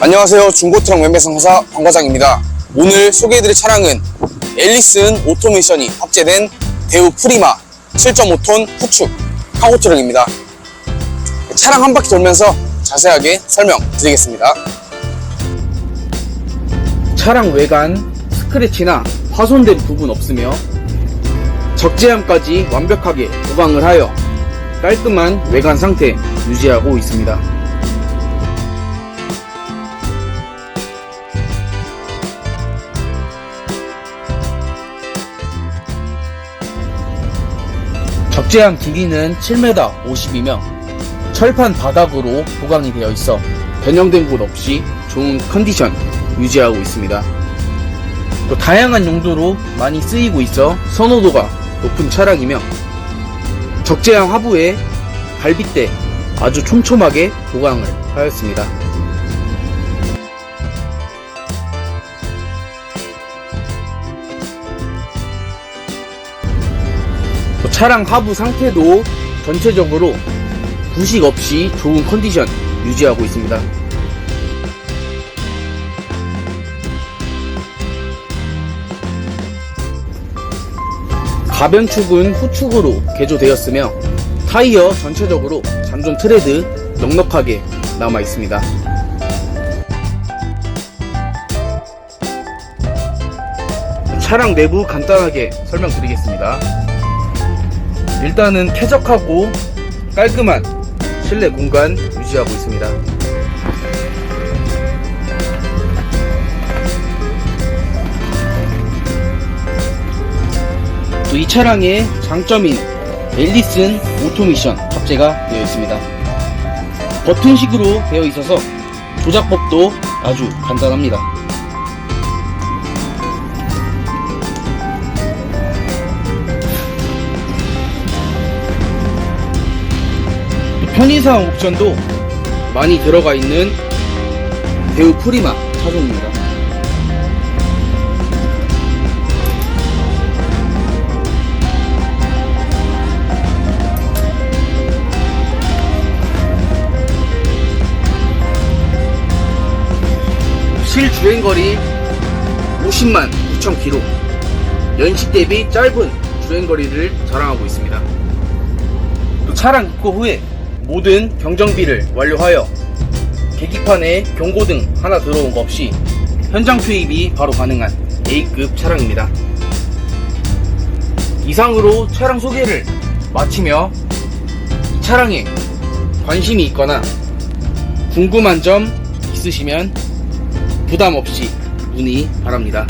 안녕하세요. 중고트럭 매매상사 방 과장입니다. 오늘 소개해드릴 차량은 앨리슨 오토미션이 합재된 대우 프리마 7.5톤 후축 카고 트럭입니다. 차량 한 바퀴 돌면서 자세하게 설명드리겠습니다. 차량 외관 스크래치나 파손된 부분 없으며 적재함까지 완벽하게 보강을 하여 깔끔한 외관 상태 유지하고 있습니다. 적재함 길이는 7m 50이며 철판 바닥으로 보강이 되어 있어 변형된 곳 없이 좋은 컨디션 유지하고 있습니다. 또 다양한 용도로 많이 쓰이고 있어 선호도가 높은 차량이며 적재함 하부에 갈빗대 아주 촘촘하게 보강을 하였습니다. 차량 하부 상태도 전체적으로 부식 없이 좋은 컨디션 유지하고 있습니다. 가변축은 후축으로 개조되었으며 타이어 전체적으로 잔존 트레드 넉넉하게 남아 있습니다. 차량 내부 간단하게 설명드리겠습니다. 일단은 쾌적하고 깔끔한 실내 공간 유지하고 있습니다. 또 이 차량의 장점인 앨리슨 오토미션 탑재가 되어 있습니다. 버튼식으로 되어 있어서 조작법도 아주 간단합니다. 편의상 옵션도 많이 들어가 있는 대우 프리마 차종입니다. 실주행거리 50만 9천 킬로 연식 대비 짧은 주행거리를 자랑하고 있습니다. 또 차량 입고 후에 모든 경정비를 완료하여 계기판에 경고등 하나 들어온 거 없이 현장 투입이 바로 가능한 A급 차량입니다. 이상으로 차량 소개를 마치며 이 차량에 관심이 있거나 궁금한 점 있으시면 부담 없이 문의 바랍니다.